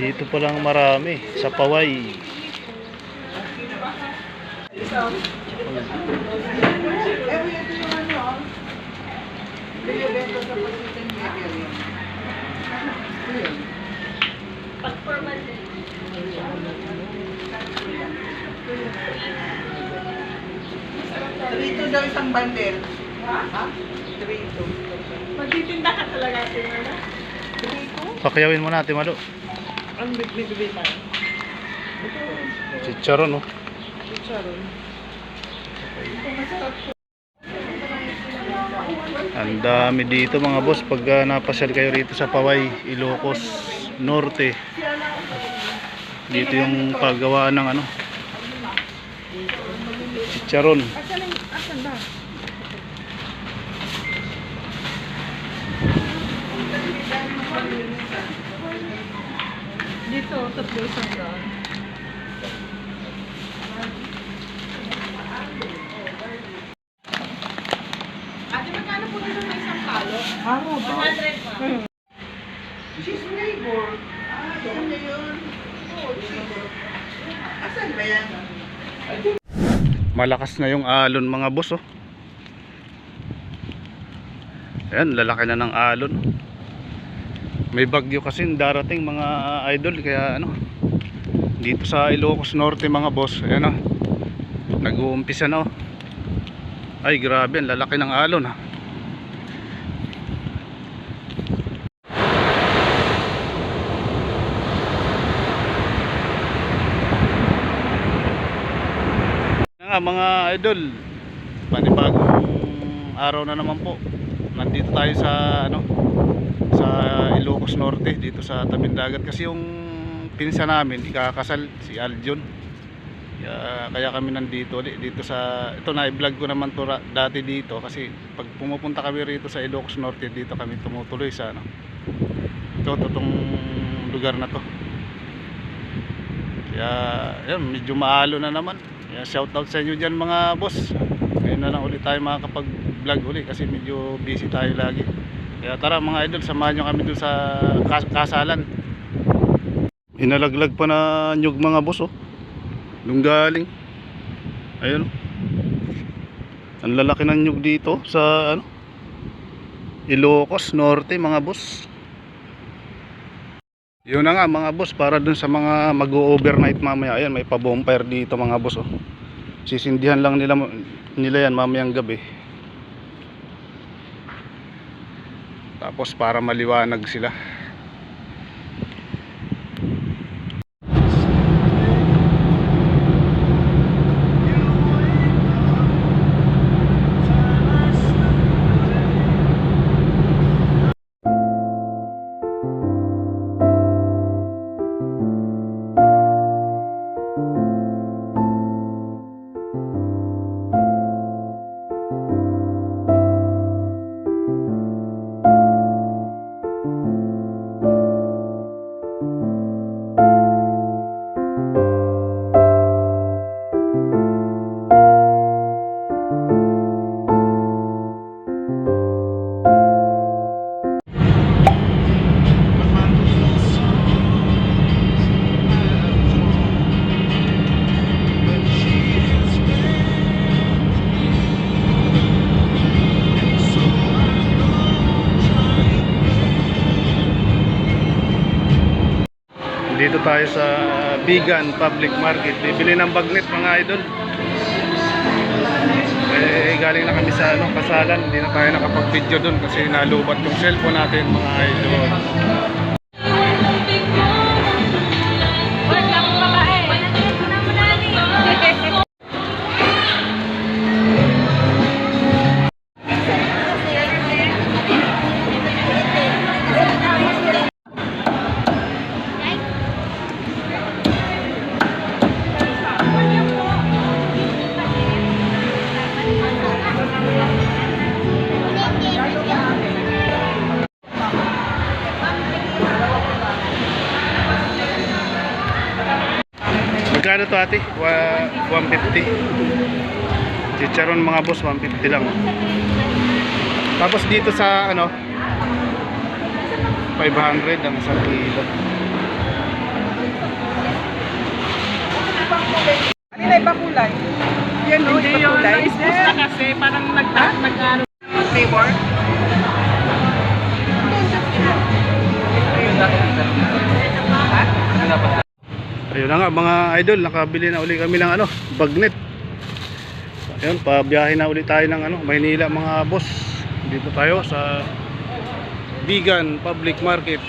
150 ma'am. Dito pa lang marami. Sa Paway. Ito yung. Binibenta sa Pacific Bakery. Ito yun. Pag formal din. Trito daw isang bandel. Ha? Trito. Magtitinda ka talaga, Timala. Trito? Pakiyawin mo natin, Malo. Ang bibili tayo. Chicharon, no? Chicharon. Ang dami dito mga boss pag uh, napasyal kayo rito sa Paway, Ilocos Norte. Dito yung paggawa ng ano. Chicharon. Asan ba? Dito, tatlo isang daan. Ate, magkano po dito sa isang kalo? Ano ba? 100 ma'am. Cheese flavor. Ah, yan na yun. Oh. Asan ba yan? Malakas na yung alon mga boss oh. Ayan, lalaki na ng alon. May bagyo kasi darating mga idol kaya ano dito sa Ilocos Norte mga boss. Ayan oh. Nag-uumpisa na oh. Ay grabe, ang lalaki ng alon ha. Yan nga mga idol panibagong araw na naman po nandito tayo sa ano sa Ilocos Norte dito sa tabing dagat. Kasi yung pinsa namin ikakasal si Aljon kaya, kaya kami nandito dito sa ito na i-vlog ko naman to dati dito. Kasi pag pumupunta kami rito sa Ilocos Norte dito kami tumutuloy sa ano ito totong lugar na to. Kaya yun, medyo maalo na naman. Kaya shout out sa inyo dyan mga boss. Ngayon na lang ulit tayo makakapag vlog ulit kasi medyo busy tayo lagi kaya tara mga idol samahan nyo kami dun sa kas- kasalan. Inalaglag pa na nyug mga boss oh. Nung galing. Ayun oh. ang lalaki ng nyug dito sa ano Ilocos Norte mga boss. Yun na nga mga boss para dun sa mga mag-overnight mamaya. Ayan may pa-bonfire dito mga boss oh. sisindihan lang nila nila yan mamayang gabi tapos para maliwanag sila Dito tayo sa Bigan Public Market. Bibili ng bagnet mga idol. Eh, galing na kami sa ano, kasalan. Hindi na tayo nakapag-video doon kasi nalubat yung cellphone natin mga idol. Magkano to ate? Wa- 150. Chicharon mga boss, 150 lang. Tapos dito sa ano, 500 ang isang kilo. Ano na iba kulay? Yan o, Hindi iba yun. kulay. Na-expose na kasi. Parang nag Ayun na nga mga idol, nakabili na uli kami ng ano, bagnet. Ayun, pabiyahe na uli tayo ng ano, Maynila mga boss. Dito tayo sa Vegan Public Market.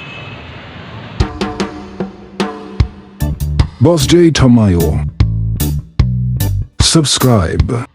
Boss J Tamayo. Subscribe.